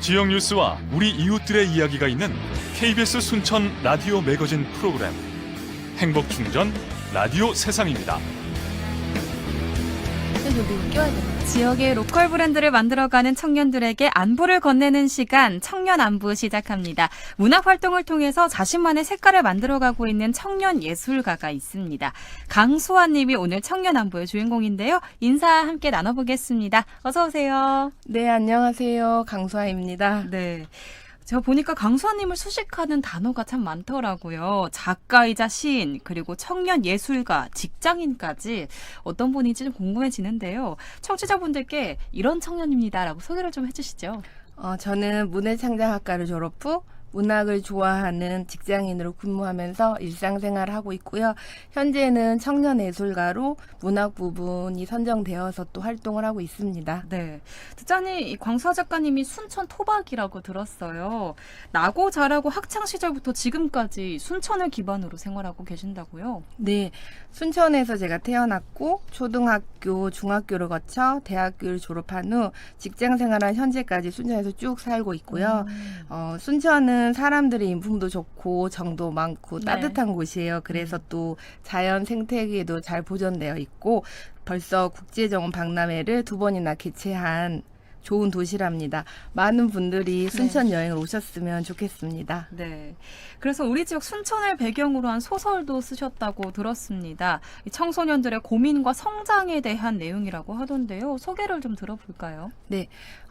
지역 뉴스와 우리 이웃들의 이야기가 있는 KBS 순천 라디오 매거진 프로그램 행복 충전 라디오 세상입니다. 여기 껴야 돼. 지역의 로컬 브랜드를 만들어가는 청년들에게 안부를 건네는 시간 청년 안부 시작합니다. 문화 활동을 통해서 자신만의 색깔을 만들어가고 있는 청년 예술가가 있습니다. 강수환 님이 오늘 청년 안부의 주인공인데요. 인사 함께 나눠보겠습니다. 어서 오세요. 네, 안녕하세요. 강수아입니다. 네. 제가 보니까 강수환님을 수식하는 단어가 참 많더라고요. 작가이자 시인, 그리고 청년 예술가, 직장인까지 어떤 분인지 좀 궁금해지는데요. 청취자분들께 이런 청년입니다라고 소개를 좀 해주시죠. 어, 저는 문해창작학과를 졸업 후 문학을 좋아하는 직장인으로 근무하면서 일상생활을 하고 있고요. 현재는 청년 예술가로 문학 부분이 선정되어서 또 활동을 하고 있습니다. 네. 듣자니 이 광수아 작가님이 순천 토박이라고 들었어요. 나고 자라고 학창 시절부터 지금까지 순천을 기반으로 생활하고 계신다고요? 네, 순천에서 제가 태어났고 초등학교, 중학교를 거쳐 대학교를 졸업한 후 직장 생활한 현재까지 순천에서 쭉 살고 있고요. 음. 어, 순천은 사람들의 인품도 좋고 정도 많고 네. 따뜻한 곳이에요. 그래서 또 자연 생태계도 잘 보존되어 있고 벌써 국제정원 박람회를 두 번이나 개최한 좋은 도시랍니다. 많은 분들이 순천 여행을 오셨으면 좋겠습니다. 네. 그래서 우리 지역 순천을 배경으로 한 소설도 쓰셨다고 들었습니다. 이 청소년들의 고민과 성장에 대한 내용이라고 하던데요. 소개를 좀 들어볼까요?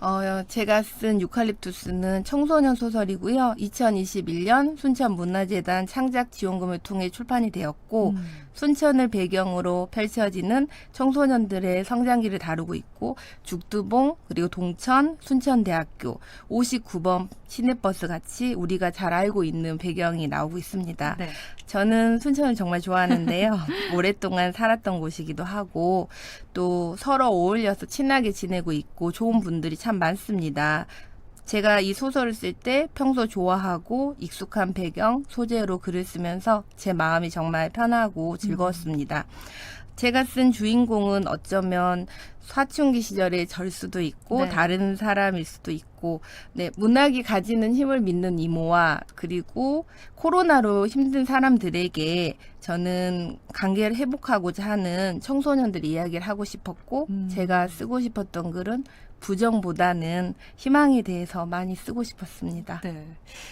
어, 제가 쓴 유칼립투스는 청소년 소설이고요. 2021년 순천 문화재단 창작 지원금을 통해 출판이 되었고 음. 순천을 배경으로 펼쳐지는 청소년들의 성장기를 다루고 있고 죽두봉 그리고 동천 순천대학교 59번 시내버스 같이 우리가 잘 알고 있는 배경이 나오고 있습니다. 네. 저는 순천을 정말 좋아하는데요. 오랫동안 살았던 곳이기도 하고 또 서로 어울려서 친하게 지내고 있고 좋은 분들이 참 많습니다. 제가 이 소설을 쓸 때 평소 좋아하고 익숙한 배경, 소재로 글을 쓰면서 제 마음이 정말 편하고 즐거웠습니다. 제가 쓴 주인공은 어쩌면 사춘기 시절의 절 수도 있고 네. 다른 사람일 수도 있고 네, 문학이 가지는 힘을 믿는 이모와 그리고 코로나로 힘든 사람들에게 저는 관계를 회복하고자 하는 청소년들 이야기를 하고 싶었고 음. 제가 쓰고 싶었던 글은 부정보다는 희망에 대해서 많이 쓰고 싶었습니다. 네.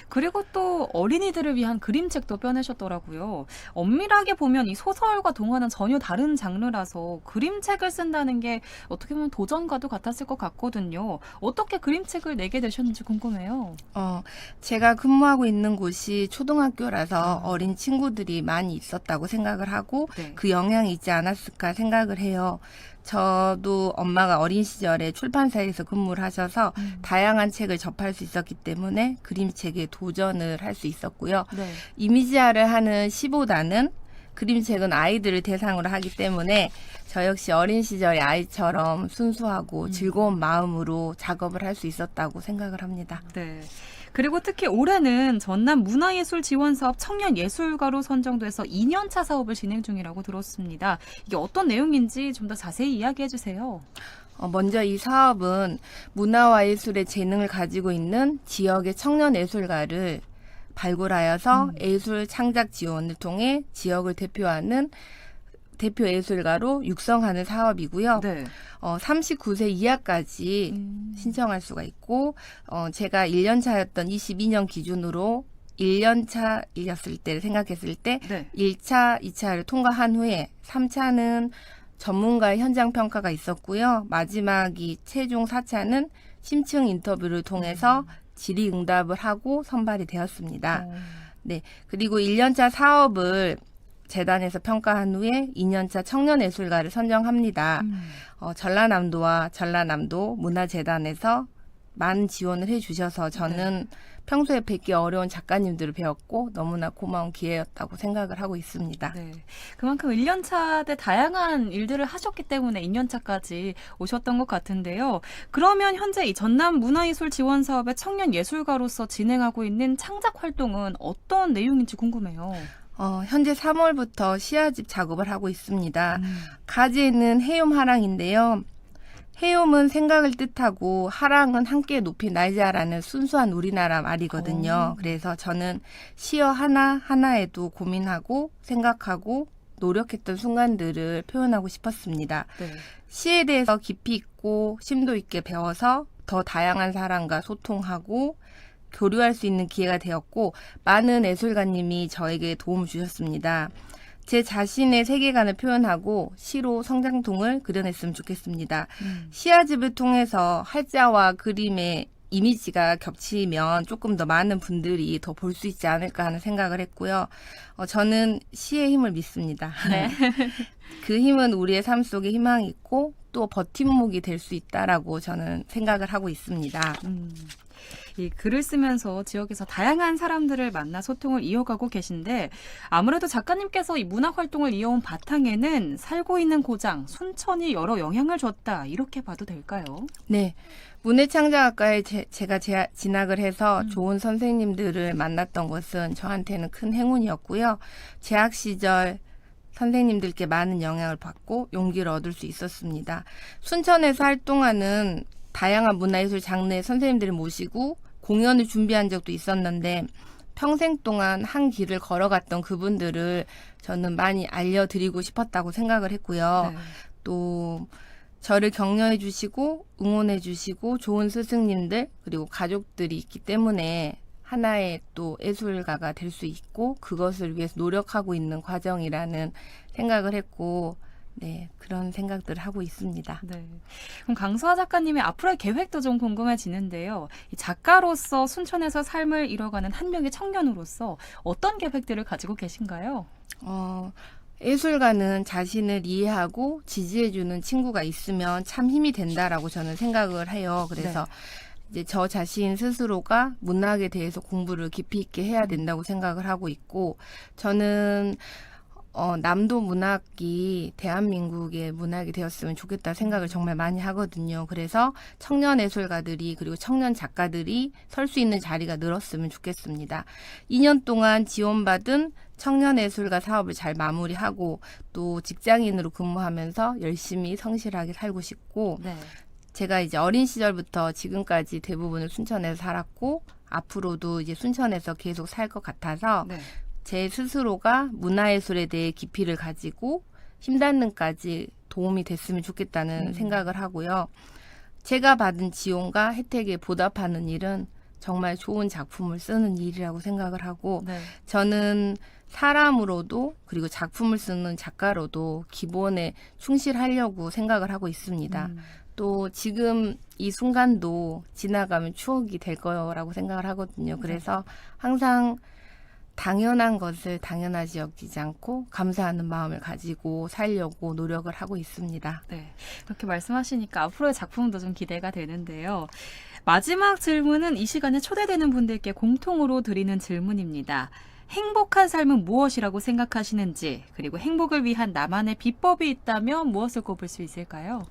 그리고 또 어린이들을 위한 그림책도 펴내셨더라고요. 엄밀하게 보면 이 소설과 동화는 전혀 다른 장르라서 그림책을 쓴다는 게 어떻게 보면 도전과도 같았을 것 같거든요. 어떻게 그림책을 내게 되셨는지 궁금해요. 어, 제가 근무하고 있는 곳이 초등학교라서 아. 어린 친구들이 많이 있었다고 생각을 하고 네. 그 영향이 있지 않았을까 생각을 해요. 저도 엄마가 어린 시절에 출판사에서 근무를 하셔서 음. 다양한 책을 접할 수 있었기 때문에 그림책에 도전을 할 수 있었고요. 네. 이미지화를 하는 시보다는 그림책은 아이들을 대상으로 하기 때문에 저 역시 어린 시절의 아이처럼 순수하고 음. 즐거운 마음으로 작업을 할 수 있었다고 생각을 합니다. 네. 그리고 특히 올해는 전남 문화예술 지원 사업 청년 예술가로 선정돼서 2년차 사업을 진행 중이라고 들었습니다. 이게 어떤 내용인지 좀 더 자세히 이야기해 주세요. 어, 먼저 이 사업은 문화와 예술의 재능을 가지고 있는 지역의 청년 예술가를 발굴하여서 음. 예술 창작 지원을 통해 지역을 대표하는 대표 예술가로 육성하는 사업이고요. 네. 어, 39세 이하까지 음. 신청할 수가 있고 어, 제가 1년 차였던 22년 기준으로 1년 차이었을 때를 생각했을 때 네. 1차, 2차를 통과한 후에 3차는 전문가의 현장 평가가 있었고요. 마지막이 최종 4차는 심층 인터뷰를 통해서 질의응답을 하고 선발이 되었습니다. 어. 그리고 1년차 사업을 재단에서 평가한 후에 2년차 청년 예술가를 선정합니다. 음. 어, 전라남도와 전라남도 문화재단에서 많은 지원을 해주셔서 저는 평소에 뵙기 어려운 작가님들을 배웠고 너무나 고마운 기회였다고 생각을 하고 있습니다. 네. 그만큼 1년차 때 다양한 일들을 하셨기 때문에 2년차까지 오셨던 것 같은데요. 그러면 현재 이 전남 문화예술 지원 사업의 청년 예술가로서 진행하고 있는 창작 활동은 어떤 내용인지 궁금해요. 어, 현재 3월부터 시야집 작업을 하고 있습니다. 음. 가지는 해움 하랑인데요. 해움은 생각을 뜻하고 하랑은 함께 높이 날자라는 순수한 우리나라 말이거든요. 오. 그래서 저는 시어 하나 하나에도 고민하고 생각하고 노력했던 순간들을 표현하고 싶었습니다. 네. 시에 대해서 깊이 있고 심도 있게 배워서 더 다양한 사람과 소통하고 교류할 수 있는 기회가 되었고 많은 예술가님이 저에게 도움을 주셨습니다. 제 자신의 세계관을 표현하고 시로 성장통을 그려냈으면 좋겠습니다. 음. 시야집을 통해서 활자와 그림의 이미지가 겹치면 조금 더 많은 분들이 더 볼 수 있지 않을까 하는 생각을 했고요. 어, 저는 시의 힘을 믿습니다. 네. 그 힘은 우리의 삶 속에 희망이 있고 또 버팀목이 될 수 있다라고 저는 생각을 하고 있습니다. 음. 이 글을 쓰면서 지역에서 다양한 사람들을 만나 소통을 이어가고 계신데 아무래도 작가님께서 이 문학 활동을 이어온 바탕에는 살고 있는 고장 순천이 여러 영향을 줬다 이렇게 봐도 될까요? 네. 문해창작학과에 제, 제, 진학을 해서 음. 좋은 선생님들을 만났던 것은 저한테는 큰 행운이었고요. 재학 시절 선생님들께 많은 영향을 받고 용기를 얻을 수 있었습니다. 순천에서 활동하는 다양한 문화예술 장르의 선생님들을 모시고 공연을 준비한 적도 있었는데 평생 동안 한 길을 걸어갔던 그분들을 저는 많이 알려드리고 싶었다고 생각을 했고요. 네. 또 저를 격려해 주시고 응원해 주시고 좋은 스승님들 그리고 가족들이 있기 때문에 하나의 또 예술가가 될 수 있고 그것을 위해서 노력하고 있는 과정이라는 생각을 했고 네 그런 생각들을 하고 있습니다. 네. 그럼 강수아 작가님의 앞으로의 계획도 좀 궁금해지는데요. 이 작가로서 순천에서 삶을 이뤄가는 한 명의 청년으로서 어떤 계획들을 가지고 계신가요? 어, 예술가는 자신을 이해하고 지지해주는 친구가 있으면 참 힘이 된다라고 저는 생각을 해요. 그래서 이제 저 자신 스스로가 문학에 대해서 공부를 깊이 있게 해야 된다고 생각을 하고 있고, 저는 어, 남도 문학이 대한민국의 문학이 되었으면 좋겠다 생각을 정말 많이 하거든요. 그래서 청년 예술가들이 그리고 청년 작가들이 설 수 있는 자리가 늘었으면 좋겠습니다. 2년 동안 지원받은 청년 예술가 사업을 잘 마무리하고 또 직장인으로 근무하면서 열심히 성실하게 살고 싶고 네. 제가 이제 어린 시절부터 지금까지 대부분을 순천에서 살았고 앞으로도 이제 순천에서 계속 살 것 같아서 네. 제 스스로가 문화예술에 대해 깊이를 가지고 힘닿는까지 도움이 됐으면 좋겠다는 음. 생각을 하고요. 제가 받은 지원과 혜택에 보답하는 일은 정말 좋은 작품을 쓰는 일이라고 생각을 하고 네. 저는 사람으로도 그리고 작품을 쓰는 작가로도 기본에 충실하려고 생각을 하고 있습니다. 음. 또 지금 이 순간도 지나가면 추억이 될 거라고 생각을 하거든요. 그래서 항상 당연한 것을 당연하지 여기지 않고 감사하는 마음을 가지고 살려고 노력을 하고 있습니다. 네. 그렇게 말씀하시니까 앞으로의 작품도 좀 기대가 되는데요. 마지막 질문은 이 시간에 초대되는 분들께 공통으로 드리는 질문입니다. 행복한 삶은 무엇이라고 생각하시는지, 그리고 행복을 위한 나만의 비법이 있다면 무엇을 꼽을 수 있을까요?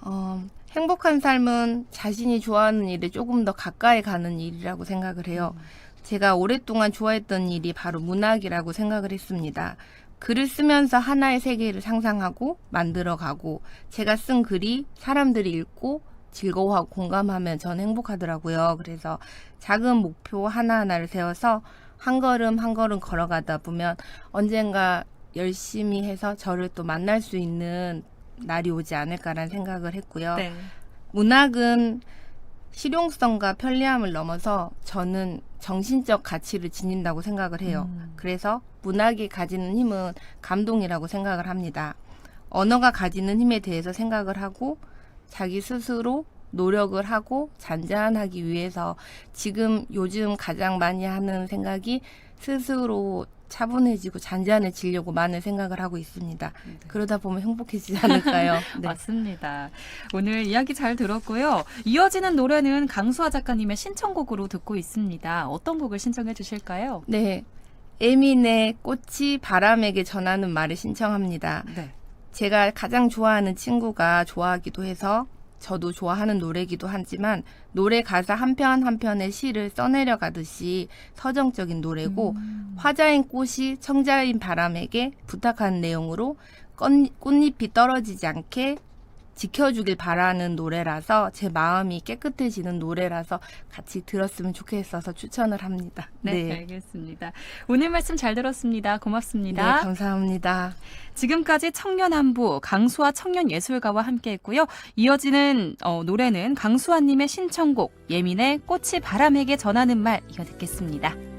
어, 행복한 삶은 자신이 좋아하는 일에 조금 더 가까이 가는 일이라고 생각을 해요. 제가 오랫동안 좋아했던 일이 바로 문학이라고 생각을 했습니다. 글을 쓰면서 하나의 세계를 상상하고 만들어가고 제가 쓴 글이 사람들이 읽고 즐거워하고 공감하면 전 행복하더라고요. 그래서 작은 목표 하나하나를 세워서 한 걸음 한 걸음 걸어가다 보면 언젠가 열심히 해서 저를 또 만날 수 있는 날이 오지 않을까라는 생각을 했고요. 네. 문학은 실용성과 편리함을 넘어서 저는 정신적 가치를 지닌다고 생각을 해요. 음. 그래서 문학이 가지는 힘은 감동이라고 생각을 합니다. 언어가 가지는 힘에 대해서 생각을 하고 자기 스스로 노력을 하고 잔잔하기 위해서 지금 요즘 가장 많이 하는 생각이 스스로 차분해지고 잔잔해지려고 많은 생각을 하고 있습니다. 그러다 보면 행복해지지 않을까요? 네. 맞습니다. 오늘 이야기 잘 들었고요. 이어지는 노래는 강수아 작가님의 신청곡으로 듣고 있습니다. 어떤 곡을 신청해 주실까요? 네. 에민의 꽃이 바람에게 전하는 말을 신청합니다. 네. 제가 가장 좋아하는 친구가 좋아하기도 해서 저도 좋아하는 노래기도 하지만 노래 가사 한편 한 편의 시를 써내려 가듯이 서정적인 노래고 음. 화자인 꽃이 청자인 바람에게 부탁하는 내용으로 꽃, 꽃잎이 떨어지지 않게 지켜주길 바라는 노래라서 제 마음이 깨끗해지는 노래라서 같이 들었으면 좋겠어서 추천을 합니다. 네, 알겠습니다. 오늘 말씀 잘 들었습니다. 네, 고맙습니다. 감사합니다. 지금까지 청년안부 강수아 청년예술가와 함께했고요. 이어지는 어, 노래는 강수아님의 신청곡 예민의 꽃이 바람에게 전하는 말 이어 듣겠습니다.